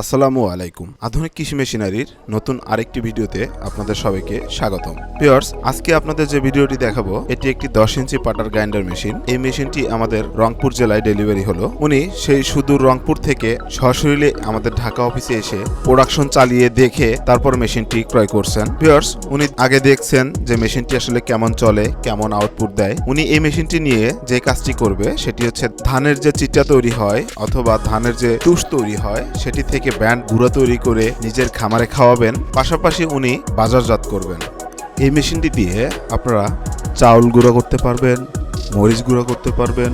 আসসালামু আলাইকুম। আধুনিক কৃষি মেশিনারির নতুন আরেকটি ভিডিওতে আপনাদের সবাইকে স্বাগতম। পিয়ার্স আজকে আপনাদের যে ভিডিওটি দেখাবো, এটি একটি দশ ইঞ্চি পাটার গ্রাইন্ডার মেশিন। এই মেশিনটি আমাদের রংপুর জেলায় ডেলিভারি হলো। উনি সেই সুদূর রংপুর থেকে সশরীরে আমাদের ঢাকা অফিসে এসে প্রোডাকশন চালিয়ে দেখে তারপর মেশিনটি ক্রয় করছেন। পিয়ার্স উনি আগে দেখছেন যে মেশিনটি আসলে কেমন চলে, কেমন আউটপুট দেয়। উনি এই মেশিনটি নিয়ে যে কাজটি করবে, সেটি হচ্ছে ধানের যে চিটা তৈরি হয় অথবা ধানের যে তুষ তৈরি হয়, সেটি থেকে ব্যান্ড গুঁড়া তৈরি করে নিজের খামারে খাওয়াবেন, পাশাপাশি উনি বাজারজাত করবেন। এই মেশিনটি দিয়ে আপনারা চাউল গুঁড়া করতে পারবেন, মরিচ গুঁড়ো করতে পারবেন,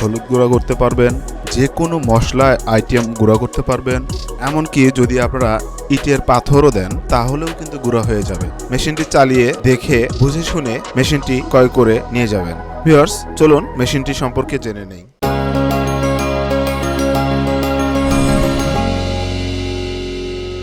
হলুদ গুঁড়া করতে পারবেন যে কোনো মশলা আইটেম গুঁড়া করতে পারবেন। এমনকি যদি আপনারা ইটের পাথরও দেন, তাহলেও কিন্তু গুঁড়া হয়ে যাবে। মেশিনটি চালিয়ে দেখে, বুঝে শুনে মেশিনটি ক্রয় করে নিয়ে যাবেন। ভিউয়ার্স, চলুন মেশিনটি সম্পর্কে জেনে নেই।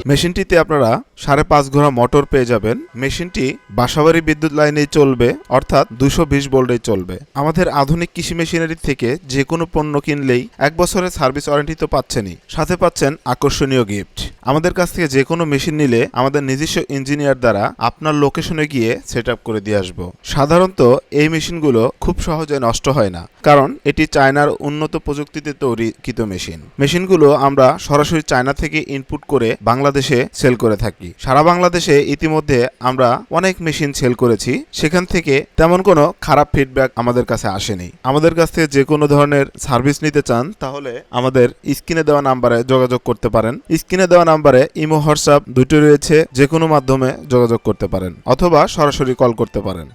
মেশিনটিতে আপনারা সাড়ে পাঁচ ঘোড়া মোটর পেয়ে যাবেন। মেশিনটি বাসাবাড়ি বিদ্যুৎ লাইনেই চলবে, অর্থাৎ দুশো বিশ ভোল্টেই চলবে। আমাদের আধুনিক কৃষি মেশিনারি থেকে যে কোনো পণ্য কিনলেই এক বছরের সার্ভিস ওয়ারেন্টি তো পাচ্ছেনই। সাথে পাচ্ছেন আকর্ষণীয় গিফট। আমাদের কাছ থেকে যে কোনো মেশিন নিলে আমাদের নিজস্ব ইঞ্জিনিয়ার দ্বারা আপনার লোকেশনে গিয়ে সেট করে দিয়ে আসব। সাধারণত এই মেশিনগুলো খুব সহজে নষ্ট হয় না। কারণ এটি চায়নার উন্নত প্রযুক্তিতে তৈরিকৃত মেশিন। মেশিনগুলো আমরা সরাসরি চায়না থেকে ইনপুট করে বাংলাদেশে সেল করে থাকি। সারা বাংলাদেশে ইতিমধ্যে আমরা অনেক মেশিন সেল করেছি। সেখান থেকে তেমন কোনো খারাপ ফিডব্যাক আমাদের কাছে আসেনি। আমাদের কাছ থেকে যে কোনো ধরনের সার্ভিস নিতে চান, তাহলে আমাদের স্ক্রিনে দেওয়া নাম্বারে যোগাযোগ করতে পারেন। স্ক্রিনে দেওয়া নাম্বারে ইমো, হোয়াটসঅ্যাপ দুটো রয়েছে। যে কোনো মাধ্যমে যোগাযোগ করতে পারেন। অথবা সরাসরি কল করতে পারেন।